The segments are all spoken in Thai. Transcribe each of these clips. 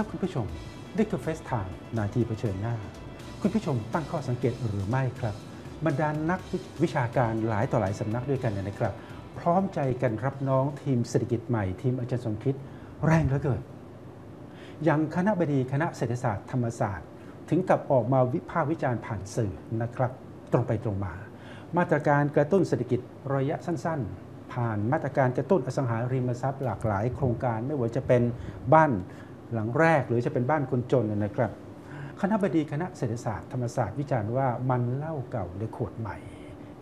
ครับคุณผู้ชมนี่คือเฟสไทม์นาทีเผชิญหน้า คุณผู้ชมตั้งข้อสังเกตหรือไม่ครับบรรดานนักวิชาการหลายต่อหลายสำนักด้วยกันเนี่ยนะครับ พร้อมใจกันรับน้องทีมเศรษฐกิจใหม่ทีมอาจารย์สมคิดแรงเหลือเกินอย่างคณะบดีคณะเศรษฐศาสตร์ธรรมศาสตร์ ถึงกับออกมาวิพากษ์วิจารณ์ผ่านสื่อนะครับ ตรงไปตรงมา มาตรการกระตุ้นเศรษฐกิจระยะสั้นๆ ผ่านมาตรการกระตุ้นอสังหาริมทรัพย์หลากหลายโครงการไม่ว่าจะเป็นบ้าน หลังแรกหรือจะเป็นบ้านคนจนนะครับ คณะบดีคณะเศรษฐศาสตร์ธรรมศาสตร์วิจารณ์ว่ามันเล้าเก่าในขวดใหม่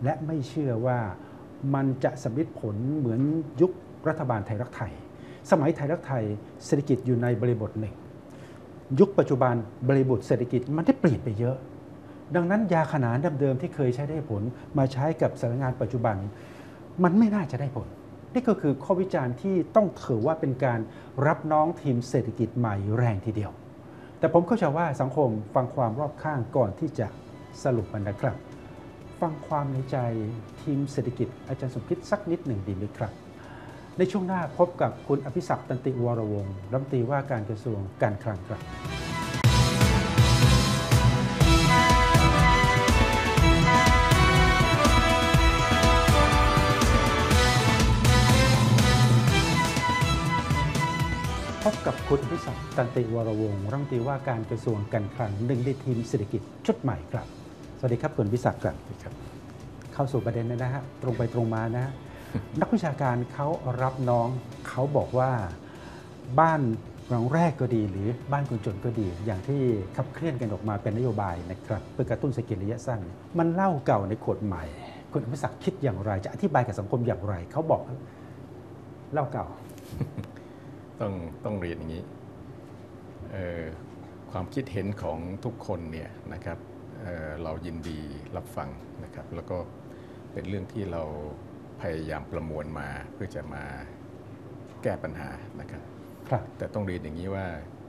และไม่เชื่อว่ามันจะสำลิดผลเหมือนยุครัฐบาลไทยรักไทย สมัยไทยรักไทยเศรษฐกิจอยู่ในบริบทหนึ่ง ยุคปัจจุบันบริบทเศรษฐกิจมันได้เปลี่ยนไปเยอะ ดังนั้นยาขนานเดิมๆที่เคยใช้ได้ผลมาใช้กับสถานการณ์ปัจจุบัน มันไม่น่าจะได้ผล นี่ก็คือข้อวิจารณ์ที่ต้องถือว่าเป็นการรับน้องทีมเศรษฐกิจใหม่แรงทีเดียว แต่ผมเข้าใจว่าสังคมฟังความรอบข้างก่อนที่จะสรุปมันนะครับ ฟังความในใจทีมเศรษฐกิจอาจารย์สมคิดสักนิดหนึ่งดีไหมครับ ในช่วงหน้าพบกับคุณอภิศักดิ์ตันติวรวงศ์รัฐมนตรีว่าการกระทรวงการคลังครับ บกับคุณอภิศักดิ์ตันติวรวงศ์รัฐมนตรีว่าการกระทรวงการคลังหนึ่งในทีมเศรษฐกิจชุดใหม่ครับ สวัสดีครับคุณอภิศักดิ์ครับครับ เข้าสู่ประเด็นเลยนะฮะตรงไปตรงมานะฮะนักวิชาการเขารับน้องเขาบอกว่าบ้านหลังแรกก็ดีหรือบ้านคนจนก็ดี อย่างที่ขับเคลื่อนกันออกมาเป็นนโยบายนะครับเพื่อกระตุ้นเศรษฐกิจระยะสั้น มันเล่าเก่าในขวดใหม่คุณอภิศักดิ์คิดอย่างไร จะอธิบายกับสังคมอย่างไร เขาบอกเล่าเก่า ต้องต้องเรียนอย่างนี้เอ่อความคิดเห็นของทุกคนเนี่ยนะครับเอ่อเรายินดีรับฟังนะครับ แล้วก็เป็นเรื่องที่เราพยายามประมวลมาเพื่อจะมาแก้ปัญหานะครับครับ แต่ต้องเรียนอย่างนี้ว่า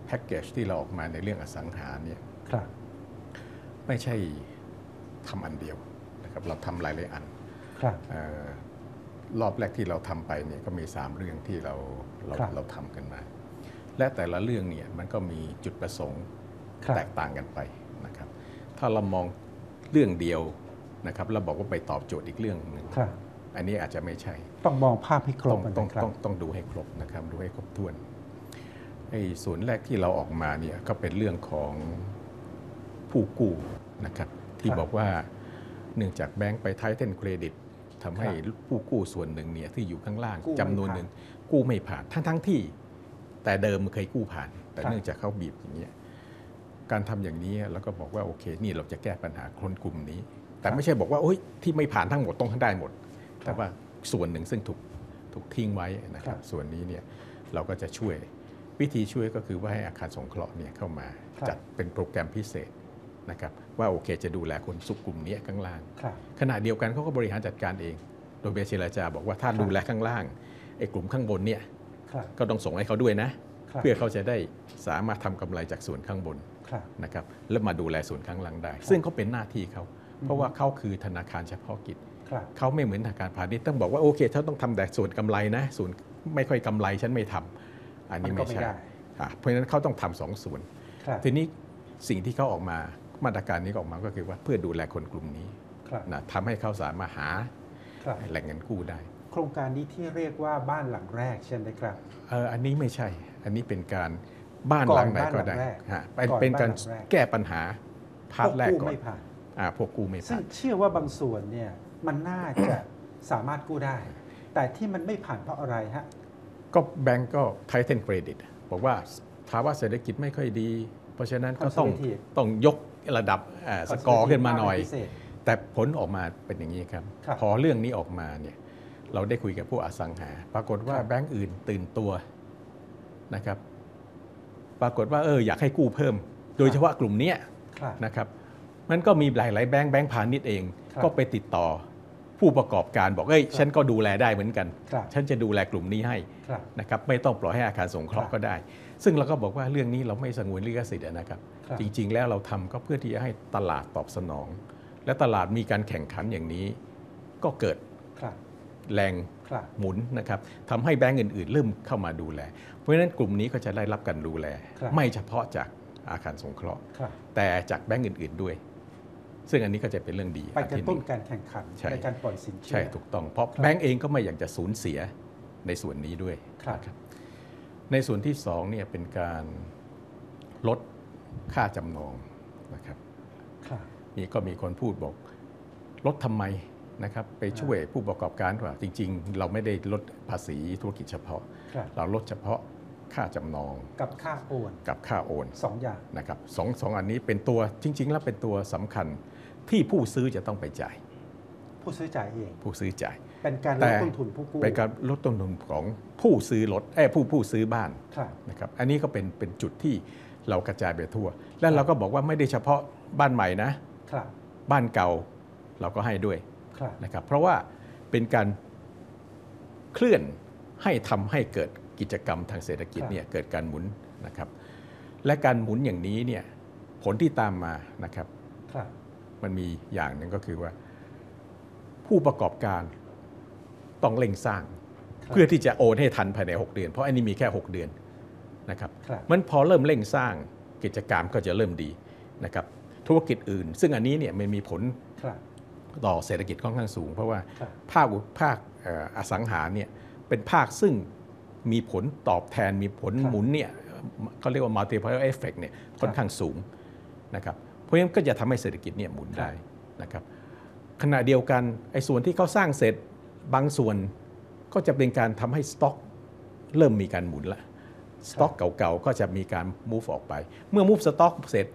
แพ็กเกจที่เราออกมาในเรื่องอสังหาเนี่ยครับไม่ใช่ทำอันเดียวนะครับเราทำหลายหลายๆอันครับเอ่อ รอบแรกที่เราทำไปเนี่ยก็มี 3 เรื่องที่เราเราครับเราทำกันมา และแต่ละเรื่องเนี่ยมันก็มีจุดประสงค์ครับแตกต่างกันไปนะครับ ถ้าเรามองเรื่องเดียวนะครับเราบอกว่าไปตอบโจทย์อีกเรื่องหนึ่งครับอันนี้อาจจะไม่ใช่ ต้องมองภาพให้ครต้บองกันต้องนะครับต้องต้องดูให้ครบนะครับดูให้ครบถ้วนไอ้ส่วนแรกที่เราออกมาเนี่ยก็เป็นเรื่องของผู้กู้นะครับที่ครับบอกว่าเนื่องจากแบงก์ไปไทเทนเครดิต ทำให้ครับผู้กู้ส่วนหนึ่งเนี่ยที่อยู่ข้างล่างกู้ไม่จำนวนหนึ่งกู้ไม่ผ่านทั้งทั้งที่ แต่เดิมเคยกู้ผ่าน แต่ครับเนื่องจากเขาบีบอย่างเงี้ยการทำอย่างนี้เราก็บอกว่าโอเค นี่เราจะแก้ปัญหาคนกลุ่มนี้ แต่ไม่ใช่บอกว่าโอ้ยที่ไม่ผ่านทั้งหมดต้องได้หมด แต่ว่าส่วนหนึ่งซึ่งถูกถูกทิ้งไว้นะคครัรับบส่วนนี้เนี่ยเราก็จะช่วยวิธีช่วยก็คือว่าให้อาคารสงเคราะห์เนี่ยเข้ามาครับจัดเป็นโปรแกรมพิเศษนะครับ ว่าโอเคจะดูแลคนสุกกลุ่มนี้ข้างล่างครับขณะเดียวกันเขาก็บริหารจัดการเอง โดยเบเชลาจาบอกว่าถ้าครับดูแลข้างล่างไอ้กลุ่มข้างบนเนี่ยครับก็ต้องส่งให้เขาด้วยนะครับเพื่อเขาจะได้สามารถทำกำไรจากส่วนข้างบนครับนะครับแล้วมาดูแลส่วนข้างล่างได้ ซึ่งเขาเป็นหน้าที่เขา เพราะว่าเขาคือธนาคารเฉพาะกิจครับเขาไม่เหมือนธนาคารพาณิชย์ต้องบอกว่าโอเคเขาต้องทำแต่ส่วนกำไรนะส่วนไม่ค่อยกำไรฉันไม่ทำอันนี้มันก็ไม่ไม่ใช่ได้อะเพราะฉะนั้นเขาต้องทำสองส่วนครับทีนี้สิ่งที่เขาออกมา มาตรการนี้ก็ออกมาก็คือว่าเพื่อดูแลคนกลุ่มนี้ครับนะทำให้เขาสามารถหาครับแหล่งเงินกู้ได้ โครงการนี้ที่เรียกว่าบ้านหลังแรกใช่ไหมครับเอออันนี้ไม่ใช่ อันนี้เป็นการบ้านก่อนหลังไหนก็ได้บ้านหลังแรกฮะเป็นก่อนเป็นการบ้านหลังแรกแก้ปัญหาพาร์ทแรกพวก่อนไม่ผ่านอ่าพวกกู้ไม่ซึ่ผ่างนเชื่อว่าบางส่วนเนี่ยมันน่าจะสามารถกู้ได้ แต่ที่มันไม่ผ่านเพราะอะไรฮะก็แบงก์ก็ไทเทนเครดิตบอกว่าภาวะเศรษฐกิจไม่ค่อยดี เพราะฉะนั้นก็ต้อง Conservative ต้องยกระดับอ่าสกอร์ขึ้นมาหน่อยพิเศษแต่ผลออกมาเป็นอย่างนี้ครับครับ พอเรื่องนี้ออกมาเนี่ยเราได้คุยกับผู้อสังหา ปรากฏว่าครับแบงก์อื่นตื่นตัวนะครับ ปรากฏว่าเอออยากให้กู้เพิ่ม โดยเฉพาะกลุ่มเนี้ยครับนะครับมันก็มีหลายๆแบงก์แบงก์พาณิชย์เองครับก็ไปติดต่อผู้ประกอบการบอกเอ้ยครับฉันก็ดูแลได้เหมือนกันครับฉันจะดูแลกลุ่มนี้ให้ครับนะครับไม่ต้องปล่อยให้อาคารสงเคราะคห์รับก็ได้ ซึ่งเราก็บอกว่าเรื่องนี้เราไม่สงวนลิขสิทธิ์นะครับครับจริง ๆ แล้วเราทำก็เพื่อที่จะให้ตลาดตอบสนอง และตลาดมีการแข่งขันอย่างนี้ ก็เกิดครับแรงครับหมุนนะครับทำให้แบงก์อื่น ๆ เริ่มเข้ามาดูแล เพราะฉะนั้นกลุ่มนี้ก็จะได้รับการดูแลครับไม่เฉพาะจากอาคารสงเคราะห์ครับแต่จากแบงก์อื่น ๆ ด้วย ซึ่งอันนี้ก็จะเป็นเรื่องดีไปกอัระที่หตุ้นนึ่งการแข่งขันใช่ในการปล่อยสินเชื่อใช่ถูกต้องเพราะครับแบงก์เองก็ไม่อยากจะสูญเสียในส่วนนี้ด้วยครับนะ ในส่วนที่สองเนี่ยเป็นการลดค่าจำนองนะครับครับนี่ก็มีคนพูดบอกลดทำไมนะครับไปช่วยผู้ประกอบการว่าจริง ๆ เราไม่ได้ลดภาษีธุรกิจเฉพาะครับเราลดเฉพาะค่าจำนองกับค่าโอนกับค่าโอนสองอย่างนะครับสองสองอันนี้เป็นตัวจริง ๆ แล้วเป็นตัวสำคัญที่ผู้ซื้อจะต้องไปจ่าย ผู้ซื้อจ่ายเองผู้ซื้อจ่าย เป็นการลแต่ดต้นทุนผู้กู้เป็นการลดต้นทุนของผู้ซื้อรถเอ้ยผู้ผู้ซื้อบ้านครับนะครับอันนี้ก็เป็นเป็นจุดที่เรากระจายไปทั่ว และเราก็บอกว่าไม่ได้เฉพาะบ้านใหม่นะครับบ้านเก่าเราก็ให้ด้วยครับนะครับเพราะว่าเป็นการเคลื่อนให้ทำให้เกิดกิจกรรมทางเศรษฐกิจเนี่ยเกิดการหมุนนะครับและการหมุนอย่างนี้เนี่ยผลที่ตามมานะครับครับมันมีอย่างหนึ่งก็คือว่า ผู้ประกอบการ ต้องเร่งสร้างครับเพื่อที่จะโอนให้ทันภายใน 6 เดือน เพราะอันนี้มีแค่ 6 เดือนนะครับครับมันพอเริ่มเร่งสร้างกิจกรรมก็จะเริ่มดีนะครับธุรกิจอื่น ซึ่งอันนี้เนี่ยมันมีผลครับต่อเศรษฐกิจค่อนข้างสูง เพราะว่าครับภาคอุภาคเอ่ออสังหาเนี่ยเป็นภาคซึ่งมีผลตอบแทนมีผลครับหมุนเนี่ยเขาเรียกว่า multiplier effect เนี่ยค่อนข้างสูงนะครับเพราะฉะนั้นก็จะทำให้เศรษฐกิจเนี่ยหมุนได้นะครับขณะเดียวกันไอ้ส่วนที่เขาสร้างเสร็จ บางส่วนก็จะเป็นการทำให้สต็อกเริ่มมีการหมุนละสต็อกเก่าๆก็จะมีการ move ออกไป เมื่อ move สต็อกเสร็จ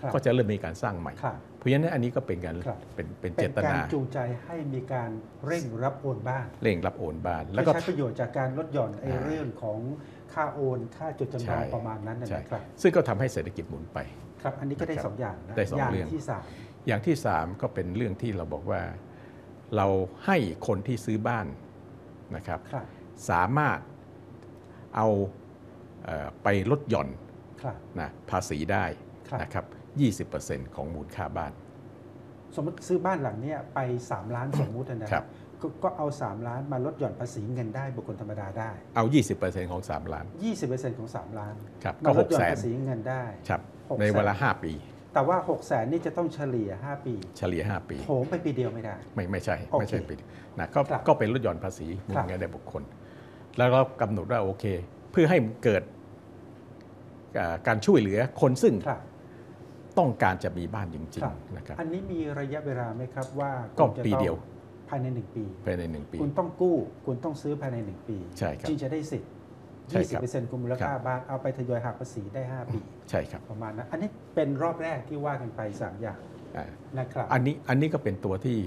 ครับก็จะเริ่มมีการสร้างใหม่ครับเพราะฉะนั้นอันนี้ก็เป็นการครับเป็นเป็นเป็เจนตการนาจูงใจให้มีการเร่งรับโอนบ้าน เร่งรับโอนบ้าน แล้แล้ววก็ใช้ประโยชน์จากการลดหย่อนไอ้อ่าเรื่องของค่าโอน ค่าจดจำนองใช่ประมาณนั้นนะใช่นะครับซึ่งก็ทำให้เศรษฐกิจหมุนไป ครับ อันนี้ก็ได้นะครับสองอย่างนะได้สองอย่างเรื่องที่สามอย่างที่ 3 ก็เป็นเรื่องที่เราบอกว่า เราให้คนที่ซื้อบ้านนะครับครับสามารถเอาเอ่อไปลดหย่อนครับนะภาษีได้ครับนะครับ20%ของมูลค่าบ้าน สมมติซื้อบ้านหลังเนี้ยไป 3 ล้านสมมุตินะครับก็ก็เอา 3 ล้านมาลดหย่อนภาษีเงินได้บุคคลธรรมดาได้ เอา 20%ของ 3 ล้าน 20%ของ 3 ล้านครับมาก็ลดหย่อน6แสนภาษีเงินได้ครับหกในแสนเวลา 5 ปี แต่ว่า6แสนนี่จะต้องเฉลี่ย 5 ปี เฉลี่ย 5 ปีโถมไปปีเดียวไม่ได้ ไม่ไม่ใช่โอเคไม่ใช่ปีนะก็ครับก็เป็นลดหย่อนภาษีมูครัลบเงินได้บุคคล แล้วเรากำหนดว่าโอเค เพื่อให้เกิดอ่าการช่วยเหลือคนซึ่งครับต้องการจะมีบ้านจริงครับๆนะครับอันนี้มีระยะเวลาไหมครับว่าก็คุณจะปีต้องเดียวภายใน 1 ปีภายในหนึ่งปี คุณต้องกู้ คุณต้องซื้อภายใน 1 ปี ใช่ครับจึงจะได้สิทธิ์ ใช่ครับ20%คุณมูลค่าบ้านเอาไปทยอยหักภาษีได้ 5 ปี ใช่ครับประมาณนั้นอันนี้เป็นรอบแรกที่ว่ากันไป 3 อย่างอ่านะครับอันนี้อันนี้ก็เป็นตัวที่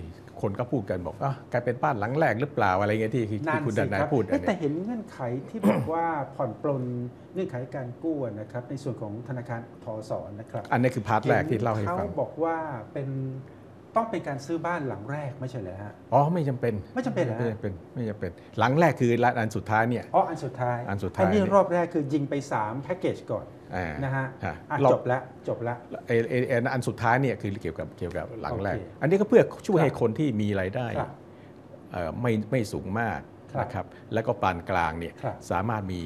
คนก็พูดกันบอกอะกลายเป็นบ้านหลังแรกหรือเปล่าอะไรเงี้ยที่ที่นั่นคุณสิดนายครับพูดอัเอ๊ะนแต่เนี้ยเห็นเงื่อนไขที่บอกว่าผ่อนปลนเงื่อนไขการกู้อะนะครับในส่วนของธนาคารทอสอนนะครับ อันนี้คือพาร์ทแรกที่เล่าให้ฟังเขาบอกว่าเป็น ต้องเป็นการซื้อบ้านหลังแรกไม่ใช่เหรอฮะ อ๋อไม่จำเป็นไม่จำเป็นเหรอฮะ ไม่จำเป็นไม่จำเป็น หลังแรกคืออันสุดท้ายเนี่ย อ๋ออันสุดท้ายอันสุดท้ายอันนี้เนี่ยรอบแรกคือยิงไป3แพ็กเกจก่อนอ่านะฮะฮะอะรอบ จบแล้วจบแล้วไอ้ไอ้ไอ้อันสุดท้ายเนี่ยคือเกี่ยวกับเกี่ยวกับหลังแรก โอเคอันนี้ก็เพื่อช่วยครับให้คนที่มีรายได้ครับเอ่อไม่ไม่สูงมากครับนะครับแล้วก็ปานกลางเนี่ยครับ สามารถมี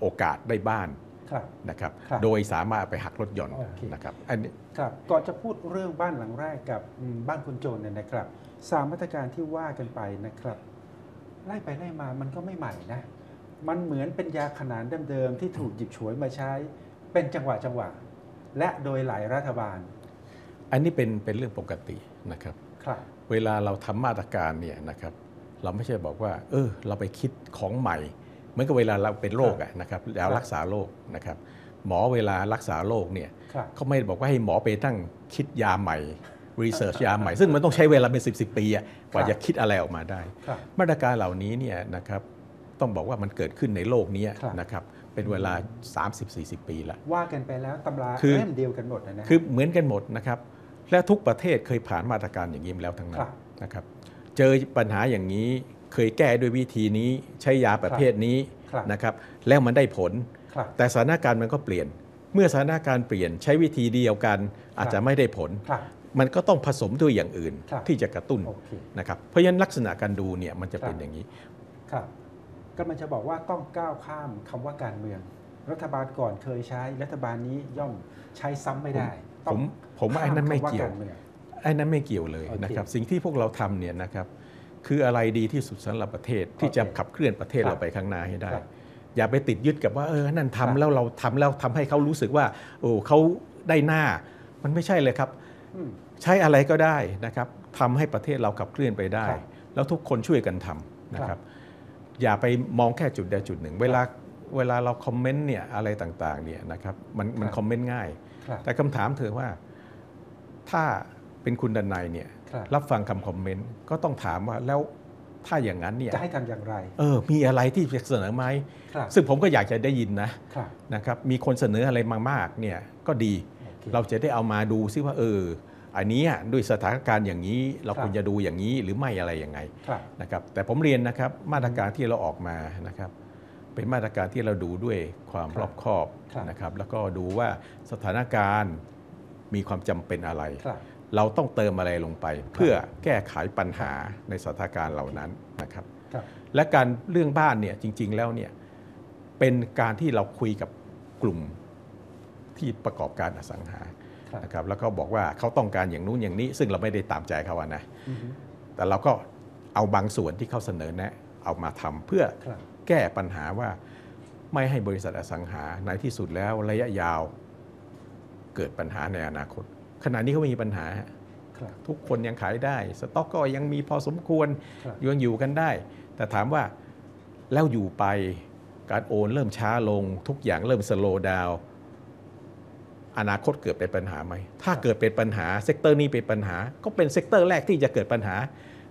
โอกาสได้บ้าน ครับนะครับครับโดยสามารถไปหักลดหย่อนโอเค นะครับอันนี้ ครับก่อนจะพูดเรื่องบ้านหลังแรกกับอืมบ้านคนจนเนี่ยนะครับสามมาตรการที่ว่ากันไปนะครับไล่ไปไล่มามันก็ไม่ใหม่นะ มันเหมือนเป็นยาขนานเดิมๆที่ถูกหยิบฉวยมาใช้ เป็นจังหวะจังหวะ และโดยหลายรัฐบาลอันนี้เป็นเป็นเรื่องปกตินะครับ ครับ เวลาเราทำมาตรการเนี่ยนะครับ เราไม่ใช่บอกว่า เออ เราไปคิดของใหม่ เหมือนกับเวลาเราเป็นโรคอะนะครับแล้วรักษาโรคนะครับ หมอเวลารักษาโรคเนี่ยครับเขาไม่ได้บอกว่าให้หมอไปตั้งคิดยาใหม่รีเสิร์ชยาใหม่ ซึ่งมันต้องใช้เวลาเป็น 10บสปีอะกว่าครับจะคิดอะไรออกมาได้ครับมาตรการเหล่านี้เนี่ยนะครับต้องบอกว่ามันเกิดขึ้นในโลกนี้ครับนะครับเป็นเวลา 30-40 ปีละว่ากันไปแล้วตำราคือเล่มเดียวกันหมดนะนะคือเหมือนกันหมดนะครับและทุกประเทศเคยผ่านมาตรการอย่างนี้มาแล้วทั้งนั้ครันบนะครับ เจอปัญหาอย่างนี้ เคยแก้ด้วยวิธีนี้ใช้ยาประเภทนี้ครับนะครับแล้วมันได้ผลครับแต่สถานการณ์มันก็เปลี่ยน เมื่อสถานการณ์เปลี่ยนใช้วิธีเดียวกันอาจจะไม่ได้ผลครับมันก็ต้องผสมด้วยอย่างอื่นครับที่จะกระตุ้นโอเคนะครับเพราะฉะนั้นลักษณะการดูเนี่ยมันจะเป็นครับอย่างนี้ครับก็มันจะบอกว่าต้องก้าวข้ามคำว่าการเมือง รัฐบาลก่อนเคยใช้ รัฐบาลนี้ย่อมใช้ซ้ำไม่ได้ผต้องมผมว่าไอ้นั้นไม่ข้าเกี่ยวคำาารมืองไอ้นั้นไม่เกี่ยวเลยโอเคนะครับ สิ่งที่พวกเราทำเนี่ยนะครับ คืออะไรดีที่สุดสำหรับประเทศที่จะโอเคขับเคลื่อนประเทศครับเราไปข้างหน้าให้ได้ครับอย่าไปติดยึดกับว่าเออนั่นครัทำบแล้วเราทำแล้วทำให้เขารู้สึกว่า โอ้เขาได้หน้า มันไม่ใช่เลยครับอืมใช้อะไรก็ได้นะครับทำให้ประเทศเราขับเคลื่อนไปได้ครับแล้วทุกคนช่วยกันทำนะคครัรับบอย่าไปมองแค่จุดใดจุดหนึ่ง เวลาเวลาเราคอมเมนต์เนี่ยอะไรต่างๆเนี่ยนะครับมันมันครับคอมเมนต์ง่ายครับแต่คำถามเธอว่าถ้าเป็นคุณดันไนยเนี่ยค รับรับฟังคำคอมเมนต์ก็ต้องถามว่าแล้วถ้าอย่างนั้นเนี่ยจะให้ทำอย่างไร เออ มีอะไรที่จะเสนอไหมครับซึ่งผมก็อยากจะได้ยินนะครับนะครับ มีคนเสนออะไรมามากเนี่ยก็ดีโอเคเราจะได้เอามาดูซิว่า เออ อันเนี้ยด้วยสถานการณ์อย่างนี้ เราครับควรจะดูอย่างนี้หรือไม่อะไรยังไงครับนะครับ แต่ผมเรียนนะครับมาตรการที่เราออกมานะครับ เป็นมาตรการที่เราดูด้วยความครับรอบคอบครับนะครับ แล้วก็ดูว่าสถานการณ์มีความจำเป็นอะไรครับ เราต้องเติมอะไรลงไป เพื่อแก้ไขปัญหาในสถานการณ์เหล่านั้นนะครับครับ และการเรื่องบ้านเนี่ยจริง ๆ แล้วเนี่ยเป็นการที่เราคุยกับกลุ่มที่ประกอบการอสังหาครับนะครับแล้วก็บอกว่าเขาต้องการอย่างนู้นอย่างนี้ ซึ่งเราไม่ได้ตามใจเขาอะนะอือฮึแต่เราก็เอาบางส่วนที่เขาเสนอแนะเอามาทำเพื่อครับแก้ปัญหาว่าไม่ให้บริษัทอสังหาในที่สุดแล้วระยะยาวเกิดปัญหาในอนาคต ขณะนี้เขามีปัญหาครับทุกคนยังขายได้ สต็อกก็ยังมีพอสมควรครับยังอยู่กันได้ แต่ถามว่าแล้วอยู่ไปการโอนเริ่มช้าลง ทุกอย่างเริ่มสโลว์ดาวอนาคตเกิดเป็นปัญหาไหม ถ้าเกิดเป็นปัญหาเซกเตอร์นี้เป็นปัญหา ก็เป็นเซกเตอร์แรกที่จะเกิดปัญหา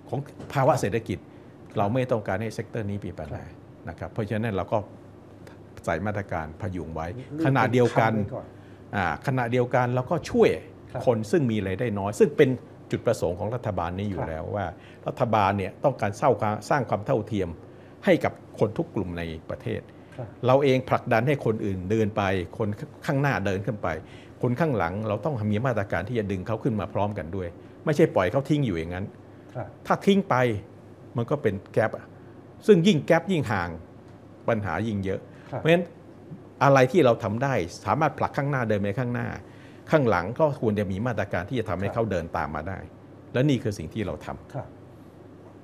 ของภาวะเศรษฐกิจ เราไม่ต้องการให้เซกเตอร์นี้มีปัญหานะครับ เพราะฉะนั้นเราก็ใส่มาตรการพยุงไว้ ขณะเดียวกันทำไว้ก่อนอ่าขณะเดียวกันเราก็ช่วย ครับคนซึ่งมีรายได้น้อย ซึ่งเป็นจุดประสงค์ของรัฐบาลนี้อคยู่รับแล้วว่า รัฐบาลเนี่ยต้องการสร้างความสร้างความเท่าเทียมให้กับคนทุกกลุ่มในประเทศครับเราเองผลักดันให้คนอื่นเดินไป คนข้างหน้าเดินขึ้นไป คนข้างหลังเราต้องมีมาตรการที่จะดึงเขาขึ้นมาพร้อมกันด้วย ไม่ใช่ปล่อยเขาทิ้งอยู่อย่างนั้นครับถ้าทิ้งไปมันก็เป็นแกลบอะซึ่งยิ่งแกลบยิ่งห่างปัญหายิ่งเยอะครับเพราะฉะนั้นอะไรที่เราทำได้สามารถผลักข้างหน้าเดินไปข้างหน้า ข้างหลังก็ควรจะมีมาตรการที่จะทำให้ครับเขาเดินตามมาได้ และนี่คือสิ่งที่เราทำครับ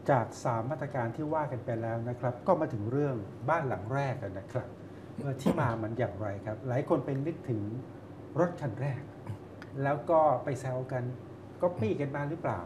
จากสามมาตรการที่ว่ากันไปแล้วนะครับ ก็มาถึงเรื่องบ้านหลังแรกกันนะครับเอ่อที่มามันอย่างไรครับ หลายคนเป็นนึกถึงรถคันแรก แล้วก็ไปแซวกันก็ปี้กันมาหรือเปล่า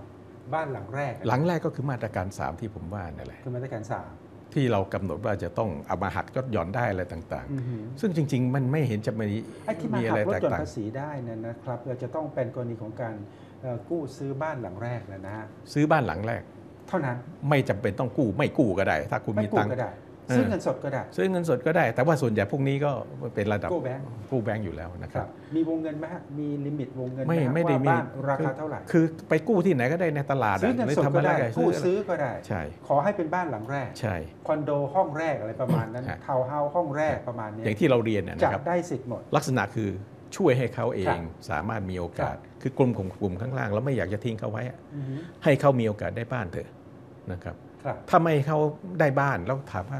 บ้านหลังแรกอะหลังแรกก็คือมาตรการ 3 ที่ผมว่านั่นแหละคือมาตรการสาม ที่เรากำหนดว่าจะต้องเอามาหักยดหย่อนได้อะไรต่างอือหือๆซึ่งจริง ๆ มันไม่เห็นจะมีไอ้ที่มามีอะหัไรกลดแตกหย่อนต่างภาษีได้เนยนะครับเราจะต้องเป็นกรณีของการเอ่อกู้ซื้อบ้านหลังแรกนะนะฮะซื้อบ้านหลังแรก เท่านั้นไม่จำเป็นต้องกู้ไม่กู้ก็ได้ ถ้าคุณไม่มีกู้ตังค์ก็ได้เออ ซื้อเงินสดก็ได้ ซื้อเงินสดก็ได้ แต่ว่าส่วนใหญ่พวกนี้ก็เป็นระดับกู้แบงก์กู้แบงก์อยู่แล้วนะคครัรับบมีวงเงินไหมฮะมีลิมิตวงเงินหไม่ฮะไม่ได้ว่ามีบ้านราคาเท่าไหร่ คือไปกู้ที่ไหนก็ได้ในตลาดะซื้อเงินหรือสดทำก็อะไรได้ก็กู้ซื้อซื้อก็ได้ ใช่ ขอให้เป็นบ้านหลังแรก ใช่ คอนโดห้องแรกอะไรประมาณนั้นฮะทาวน์เฮาส์ห้องแรกประมาณนี้ อย่างที่เราเรียนเนี่ยจะนะครับได้สิทธิ์หมด ลักษณะคือช่วยให้เขาเอครังบสามารถมีโอกาสครับคือกลุ่มของกลุ่มข้างล่างเราไม่อยากจะทิ้งเขาไว้อะอือฮึให้เขามีโอกาสได้บ้านเถอะนะครับครับถ้าไม่ให้เขาได้บ้านแล้วถามว่า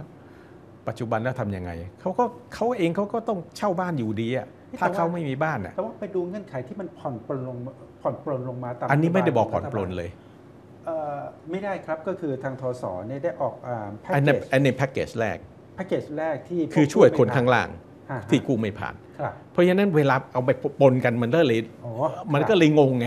ปัจจุบันแล้วทำยังไงเขาก็เขาเองเขาก็ต้องเช่าบ้านอยู่ดีอะถ้าเขาไม่มีบ้านอะแต่ว่าไปดูเงื่อนไขที่มันผ่อนปลนลงมาผ่อนปลนลงมาตามอันนี้ไม่ได้บอกขผ่องนรัฐปลนเลยเอ่อไม่ได้ครับก็คือทางทศเนี่ยได้ออกแพ็กอันเกนั้นจอันนี้แพ็กเกจแรกแพ็กเกจแรกที่คือช่วยคนข้างล่างอ่าที่กู้ไม่ผ่านครับเพราะฉะนั้นเวลาเอาไปปนกันมันก็เลยโอ้มันก็เลยงงไง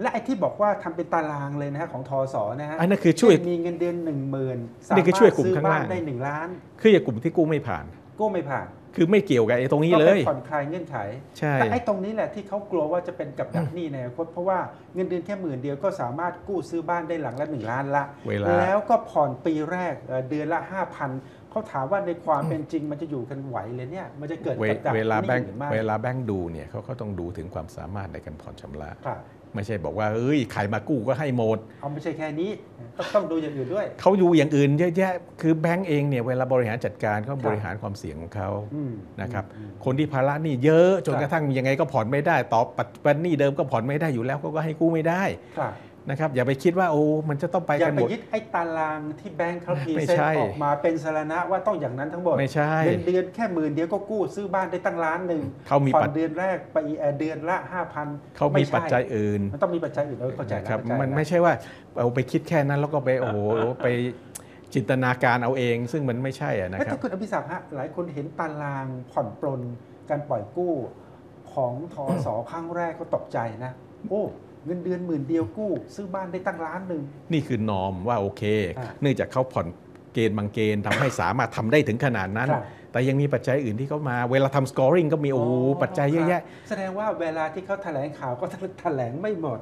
และไอ้ที่บอกว่าทำเป็นตารางเลยนะฮะของทศนะฮะอันนั้นคือช่วยมีเงินเดือนหนึ่งหมื่นนี่คือช่วยกลุ่มข้างล่างได้หนึ่งล้าน คืออย่างกลุ่มที่กู้ไม่ผ่าน กู้ไม่ผ่าน คือไม่เกี่ยวกับไอ้ตรงนี้ก็เลไปยผ่อนคลายเงื่อนไขใช่แต่ไอ้ตรงนี้แหละที่เขากลัวว่าจะเป็นกับดักหนี้ในอนาคตเพราะว่าเงินเดือนแค่หมื่นเดียวก็สามารถกู้ซื้อบ้านได้หลังละหนึ่งล้านละเวลาแล้วก็ผ่อนปีแรกเอ่อเดือนละห้าพันเขาถามว่าในความเป็นจริงมันจะอยู่กันไหวเลยเนี่ยมันจะเกิดเวกับดักเวลาหแบงนี้ค์หรือไม่เวลาแบงค์ดูเนี่ยเขาก็ต้องดูถึงความสามารถในการผ่อนชำระครับ ไม่ใช่บอกว่าเอ้ยใครมากู้ก็ให้หมดเอาไม่ใช่แค่นี้ต้องต้องดูอย่างอื่นด้วยเขาอยู่อย่างอื่นเยอะแยะคือแบงก์เองเนี่ยเวลาบริหารจัดการเขาบริหารความเสี่ยงของเขาอืมนะครับอืมคนที่ภาระหนี้เยอะจนครับกระทั่งยังไงก็ผ่อนไม่ได้ต่อปัจจุบันหนี้เดิมก็ผ่อนไม่ได้อยู่แล้วเขาก็ให้กู้ไม่ได้ครับ นะครับอย่าไปคิดว่าโอ้มันจะต้องไปอย่ากันไปหมด ยึดไอ้ตารางที่แบงค์เขาพรีไม่เซนใช่ ต์ออกมาเป็นสารณะว่าต้องอย่างนั้นทั้งหมดไม่ใช่ เดือนเดือนแค่หมื่นเดียวก็กู้ซื้อบ้านได้ตั้งล้านหนึ่งเขามีผ่อปันจเดือนแรกไปเอ่อเดือนละห้าพันเขามีปัจจัยอื่นมันต้องมีปัจจัยอื่นเออเข้าใจนะแล้วครับเข้าใจมันแล้วไม่ใช่ว่าเอาไปคิดแค่นั้นแล้วก็ไปโอ้โหไปจินตนาการเอาเอง ซึ่งมันไม่ใช่อะนะเอ้ยครัแต่บคุณอภิศักดิ์ฮะหลายคนเห็นตารางผ่อนปลนการปล่อยกู้ของทอสอครั้งแรกก็ตกใจนะ โอ้ เงินเดือนหมื่นเดียวกู้ ซื้อบ้านได้ตั้งล้านหนึ่งนี่คือนอมว่าโอเคอ่าเนื่องจากเขาผ่อนเกณฑ์บางเกณฑ์ทำให้สามารถทำได้ถึงขนาดนั้นครับแต่ยังมีปัจจัยอื่นที่เขามา เวลาทำ scoring ก็มีโอ้โหปัจจัยเยอะแยะ แสดงว่าเวลาที่เขาแถลงข่าวก็แถลงไม่หมด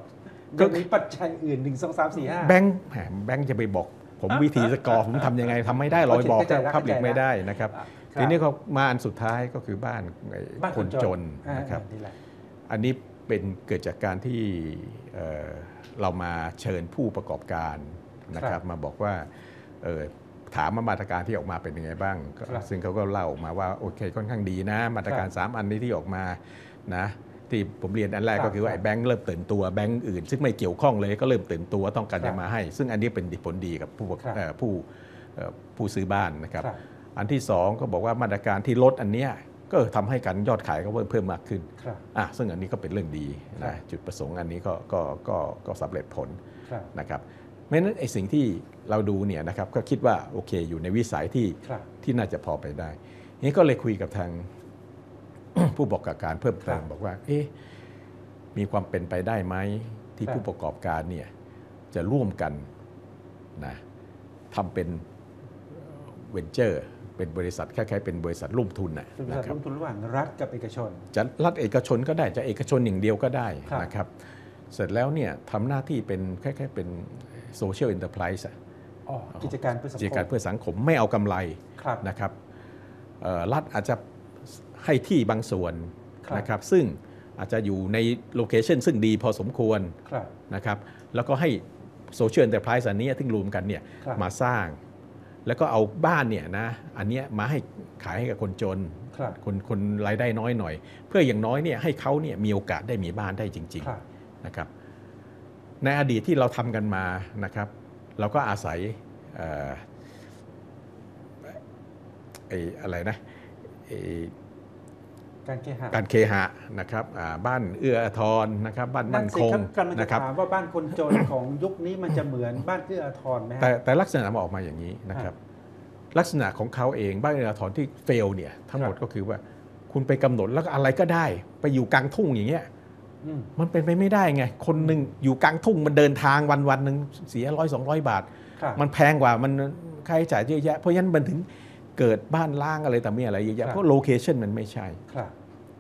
ก็ยังมีปัจจัยอื่นหนึ่งสองสามสี่ห้าแบงค์แหมแบงค์จะไปบอกผมวิธีสกอร์ผมทำยังไงทำไม่ได้ลอยบอกเข้าใจแล้วพับลิกเข้าใจแล้วไม่ได้นะครับครับทีนี้เขามาอันสุดท้ายก็คือบ้านไอ้บ้านคนจนอ่านะครับนี่แหละอันนี้ เป็นเกิดจากการที่เอ่อเรามาเชิญผู้ประกอบการนะคครัรับบมาบอกว่าเอ่อถามว่ามาตรการที่ออกมาเป็นยังไงบ้างก็ครับซึ่งเขาก็เล่าออกมาว่าโอเคค่อนข้างดีนะ มาตรการครับ3อันนี้ที่ออกมานะที่ผมเรียนอันแรกครับก็คือว่าครับไอ้แบงก์เริ่มตื่นตัวแบงก์อื่น ซึ่งไม่เกี่ยวข้องเลยก็เริ่มตื่นตัวต้องการครัจะบมาให้ ซึ่งอันนี้เป็นผลดีกับผู้ประครับเอ่อผู้เอ่อผู้ซื้อบ้านนะครับครับอันที่สองก็บอกว่ามาตรการที่ลดอันเนี้ย ก็ทำให้การยอดขายก็เพิ่มเพิ่มมากขึ้นครับอะซึ่งอันนี้ก็เป็นเรื่องดีครันะบจุดประสงค์อันนี้ก็ก็ก็ก็สำเร็จผลครับนะครับเพราะฉะนั้นไอ้สิ่งที่เราดูเนี่ยนะครับก็คิดว่าโอเคอยู่ในวิสัยที่ครับที่น่าจะพอไปได้นี้ก็เลยคุยกับทางผู้ประกอบการเพิ่มเติมครับบอกว่า เอ๊ะมีความเป็นไปได้ไหมที่ครับผู้ประกอบการเนี่ยจะร่วมกันนะทำเป็นเวนเจอร์ เป็นบริษัทคล้ายๆเป็นบริษัทร่วมทุนนะเป็นบรินะษัทครัลบงทุนระหว่างรัฐกับเอกชน จะรัฐเอกชนก็ได้จะเอกชนอย่างเดียวก็ได้ครับนะครับ เสร็จแล้วเนี่ยทำหน้าที่เป็นคล้ายๆเป็นโซเชียล n อน r p r i s e อ๋อกิจการเพื่อสังกิจคมการเพื่อสังคมไม่เอากำไรครับนะครับเอ่อรัฐอาจจะให้ที่บางส่วนครับนะครับ ซึ่งอาจจะอยู่ในโลเคชันซึ่งดีพอสมควรครับนะครับ แล้วก็ให้โซเชียล n อน r p r i s e อันนี้ที่รวมกันเนี่ยครับมาสร้าง แล้วก็เอาบ้านเนี่ยนะอันเนี้ยมาให้ขายให้กับคนจนครับคนคนรายได้น้อยหน่อย เพื่ออย่างน้อยเนี่ยให้เขาเนี่ยมีโอกาสได้มีบ้านได้จริง ครับ ๆนะครับ ในอดีตที่เราทำกันมานะครับ เราก็อาศัยเอ่อไอ้อะไรนะไอ้ การเคหะการเคหะนะครับอ่าบ้านเอื้ออาทรนะครับบ้านนั่มั่นนสิคงครับกำลังจะนะครับถามว่าบ้านคนจนของยุคนี้มันจะเหมือนบ้านเอื้ออาทรไหมฮะแต่แต่ลักษณะมันออกมาอย่างนี้นะครับลักษณะของเขาเองบ้านเอื้ออาทรที่เฟลเนี่ยทั้งหมดครับก็คือว่าคุณไปกำหนดแล้วก็อะไรก็ได้ ไปอยู่กลางทุ่งอย่างเงี้ยอืมมันเป็นไปไม่ได้ไง คนหนึ่งอยู่กลางทุ่งมันเดินทางวันวันหนึ่งเสียร้อยสองร้อยบาทครับมันแพงกว่ามันค่าใช้จ่ายเยอะแยะเพราะฉะนั้นมันถึง เกิดบ้านล่างอะไรแต่มีอะไรเยอะครัแยะบเพราะโลเคชันมันไม่ใช่ครับ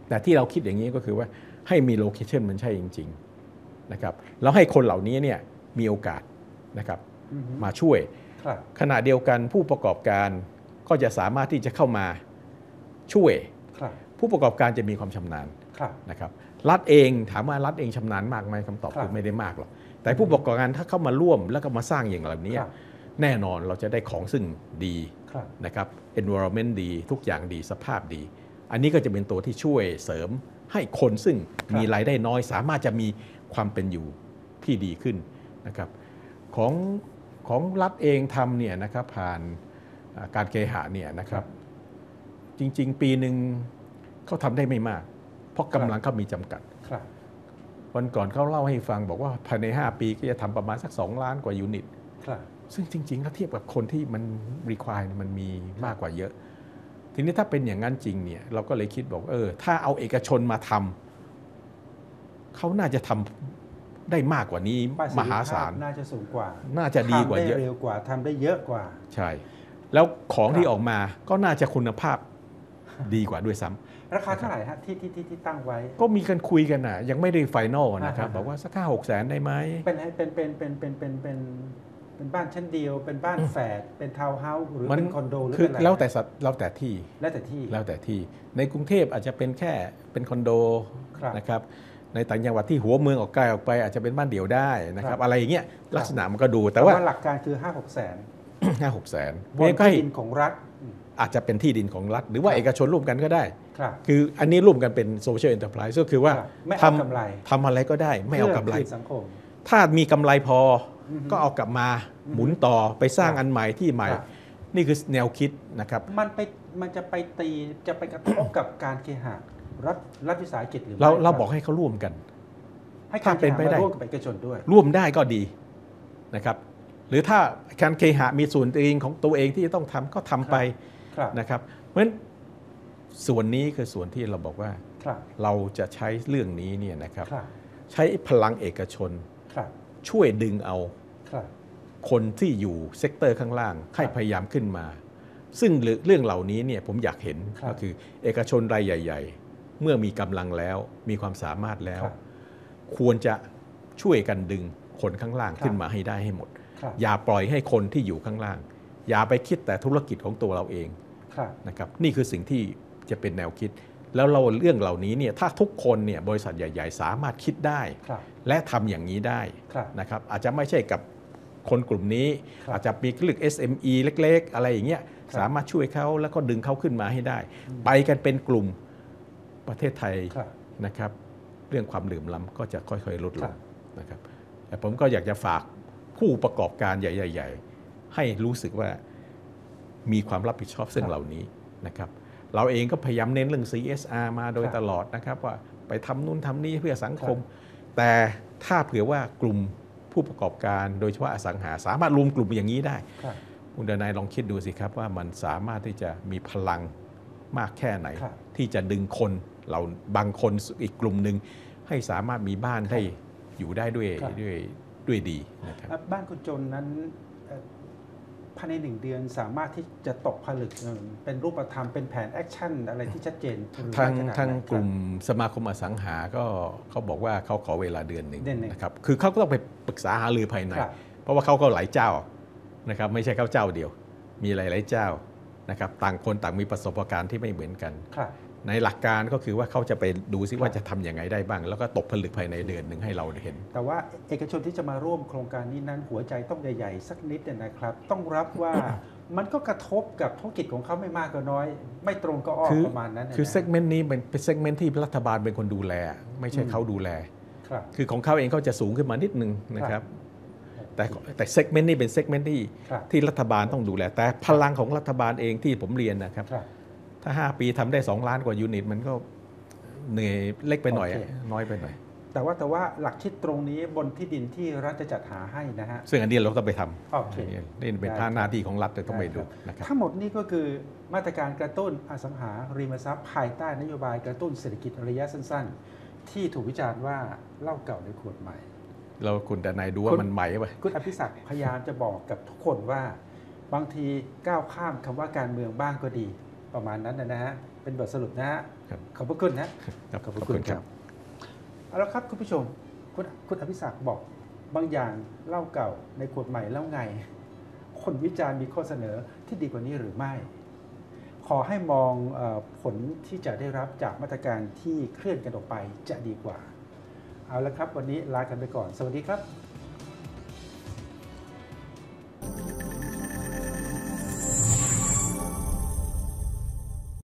แต่ที่เราคิดอย่างนี้ก็คือว่าให้มีโลเคชันมันใช่จริงๆนะครับแล้วให้คนเหล่านี้เนี่ยมีโอกาสนะครับอืมมาช่วยครับขณะเดียวกันผู้ประกอบการก็จะสามารถที่จะเข้ามาช่วยครับผู้ประกอบการจะมีความชำนาญครับนะครับรัฐเองถามว่ารัฐเองชำนาญมากไหมคำตอบครับคือไม่ได้มากหรอกแต่ผู้ประกอบการถ้าเข้ามาร่วมแล้วก็มาสร้างอย่างเหล่านี้ครับแน่นอนเราจะได้ของซึ่งดีครับ นะครับ environment ดีทุกอย่างดีสภาพดี อันนี้ก็จะเป็นตัวที่ช่วยเสริมให้คนซึ่งมีรายได้น้อย สามารถจะมีความเป็นอยู่ที่ดีขึ้นนะครับของของรัฐเองทำเนี่ยนะครับผ่านอ่าการเคหะเนี่ยนะครับจริง ๆ ปีหนึ่งเขาทำได้ไม่มาก เพราะกำลังเขามีจำกัดครับวันก่อนเขาเล่าให้ฟังบอกว่าภายใน 5 ปีก็จะทำประมาณสัก 2 ล้านกว่ายูนิตครับ ซึ่งจริง ๆ ถ้าเทียบกับคนที่มันรีควายมันมีมากกว่าเยอะ ทีนี้ถ้าเป็นอย่างนั้นจริงเนี่ยเราก็เลยคิดบอกเออ ถ้าเอาเอกชนมาทำเขาน่าจะทำได้มากกว่านี้ประสิทมธิภหาศาลน่าจะสูงกว่า น่าจะดีกว่าเยอะทำได้เร็วกว่าทำได้เยอะกว่า ใช่ แล้วของครับที่ออกมาก็น่าจะคุณภาพดีกว่าด้วยซ้ำราคาเท่าไหร่ฮะที่ที่ที่ที่ตั้งไว้ ก็มีการคุยกันนะยังไม่ได้ไฟนอลนะครับอ่าฮะบอกว่าสักห้าหกแสนได้ไหมเป็นเป็นเป็นเป็นเป็นเป็นเป็น เป็นบ้านชั้นเดียว เป็นบ้านแฝดเป็นทาวน์เฮาส์หรือมันเป็นคอนโดหรือคือเป็นอะไรแล้วแต่สัดแล้วแต่ที่แล้วแต่ที่แล้วแต่ที่ ในกรุงเทพอาจจะเป็นแค่เป็นคอนโดครับนะครับในต่างจังหวัดที่หัวเมืองออกไกลออกไปอาจจะเป็นบ้านเดี่ยวได้นะคครัรับบอะไรอย่างเงี้ยครับลักษณะมันก็ดูแต่แต่ว่าว่าหลักการคือ 5 6 แสนห้าหกแสนบนก็ที่ให้ดินของรัฐอืมอาจจะเป็นที่ดินของรัฐ หรือว่าครับเอกชนร่วมกันก็ได้ครับคืออันนี้ร่วมกันเป็นโซเชียล n อน r p r i s e ก็คือว่าครับไม่เอาทำกำไรทำอะไรก็ได้ไม่เอากำไรพื่คืนสังคมถ้ามีกำไรพอออฮึ ก็เอากลับมาอืมหมุนต่อไปสร้างครับอันใหม่ที่ใหม่ครับนี่คือแนวคิดนะครับ มันไปมันจะไปตีจะไปกระทบกับการเคหะรัฐรัฐวิสาหกิจหรือไม่เราเราคบอกให้เขาร่วมกัน ให้ถ้าการเป็เป็นนไปไปได้ได้ร่วมกับเอกชนด้วย ร่วมได้ก็ดีนะครับ หรือถ้าการเคหะมีส่วนตัวเองของตัวเองที่จะต้องทำก็ทำไปครับนะครับ เพราะฉะนั้นส่วนนี้คือส่วนที่เราบอกว่าครับเราจะใช้เรื่องนี้เนี่ยนะครับครับใช้พลังเอกชนครับ ช่วยดึงเอาครับคนที่อยู่เซกเตอร์ข้างล่างให้ครับพยายามขึ้นมา ซึ่งเรื่องเหล่านี้เนี่ยผมอยากเห็นครับก็คือ เอกชนรายใหญ่ ๆ เมื่อมีกำลังแล้วมีความสามารถแล้วครับควรจะช่วยกันดึงคนข้างล่างครับขึ้นมาให้ได้ให้หมดครับอย่าปล่อยให้คนที่อยู่ข้างล่าง อย่าไปคิดแต่ธุรกิจของตัวเราเองครับนะครับนี่คือสิ่งที่จะเป็นแนวคิด แล้วเราเรื่องเหล่านี้เนี่ยถ้าทุกคนเนี่ยบริษัทใหญ่ ๆ สามารถคิดได้ครับและทำอย่างนี้ได้ครับนะครับอาจจะไม่ใช่กับคนกลุ่มนี้ครับอาจจะมีเรื่อง SME เล็ก ๆ อะไรอย่างเงี้ยครับสามารถช่วยเขาแล้วก็ดึงเขาขึ้นมาให้ได้อืมไปกันเป็นกลุ่มประเทศไทยครับนะครับ เรื่องความเหลื่อมล้ำก็จะค่อยๆลดลครังบนะครับแต่ผมก็อยากจะฝากผู้ประกอบการใหญ่ ๆ ให้รู้สึกว่ามีความรับผิดชอบซึ่งเหล่านี้นะครับ เราเองก็พยายามเน้นเรื่อง CSR มาโดยตลอดนะครับว่าไปทำนู่นทำนี่เพื่อสังคม แต่ถ้าเผื่อว่ากลุ่มผู้ประกอบการโดยเฉพาะอสังหาสามารถรวมกลุ่มอย่างนี้ได้ครับคุณดนายลองคิดดูสิครับว่ามันสามารถที่จะมีพลังมากแค่ไหนครับที่จะดึงคนเราบางคนอีกกลุ่มหนึ่งให้สามารถมีบ้านได้อยู่ได้ด้วยครับด้วยด้วยดีนะครับอะบ้านคุณจนนั้นเอ่อ ภายในหนึ่งเดือนสามารถที่จะตกผลึกเงินเป็นรูปธรรมเป็นแผนแอคชั่นอะไรที่ชัดเจนหรือทางไม่ขนาดทางไหนกลุ่มสมาคมอสังหาก็เขาบอกว่าเขาขอเวลาเดือนหนึ่งเดือนหนึ่งนะครับคือเขาก็ต้องไปปรึกษาหารือภายในครับเพราะว่าเขาก็หลายเจ้านะครับไม่ใช่เขาเจ้าเดียว มีหลายๆเจ้านะครับต่างคนต่างมีประสบการณ์ที่ไม่เหมือนกันครับ ในหลักการก็คือว่าเขาจะไปดูซิว่าครับจะทำยังไงได้บ้าง แล้วก็ตกผลึกภายในเดือนหนึ่งให้เราเห็น แต่ว่าเอกชนที่จะมาร่วมโครงการนี้นั้นหัวใจต้องใหญ่ๆสักนิดเนี่ยนะครับ ต้องรับว่ามันก็กระทบกับธุรกิจของเขาไม่มากก็น้อย ไม่ตรงก็อ้อมคือประมาณนั้นนะคือนะเซกเมนต์นี้เป็นเป็นเซกเมนต์ที่รัฐบาลเป็นคนดูแล ไม่ใช่อืมเขาดูแลครับคือของเขาเองเขาจะสูงขึ้นมานิดนึงนะครับแต่แต่เซกเมนต์นี้เป็นเซกเมนต์ที่ครับที่รัฐบาลต้องดูแล แต่พลังของรัฐบาลเองที่ผมเรียนนะครับครับ ถ้า 5 ปีทำได้ 2 ล้านกว่ายูนิต มันก็เหนื่อยเล็กไปหน่อยโอเคน้อยไปหน่อย แต่ว่าแต่ว่าหลักคิดตรงนี้บนที่ดินที่รัฐจะจัดหาให้นะฮะ ซึ่งอันนี้เราต้องไปทโอเคำนี่เป็นได้ภาครับหน้าที่ของรัฐจะต้องไปดูได้ครับนะครับทั้งหมดนี้ก็คือมาตรการกระตุ้นอสังหาริมทรัพย์ ภายใต้นโยบายกระตุ้นเศรษฐกิจระยะสั้น ๆ ที่ถูกวิจารณ์ว่าเหล้าเก่าในขวดใหม่ เราคุณแต่นายดูว่าคุณมันใหม่ป่ะคุณอภิศักดิ์พยายามจะบอกกับทุกคนว่าบางทีก้าวข้ามคำว่าการเมืองบ้างก็ดี ประมาณนั้นนะฮะเป็นบทสรุปนะฮะครับขอบพระคุณนะครับขอบพระคุณครับเอาละครับคุณผู้ชมคุณคุณอภิศักดิ์บอกบางอย่างเหล้าเก่าในขวดใหม่แล้วไง คนวิจารณ์มีข้อเสนอที่ดีกว่านี้หรือไม่ ขอให้มองเออผลที่จะได้รับจากมาตรการที่เคลื่อนกันออกไปจะดีกว่า เอาละครับ วันนี้ลากันไปก่อน สวัสดีครับ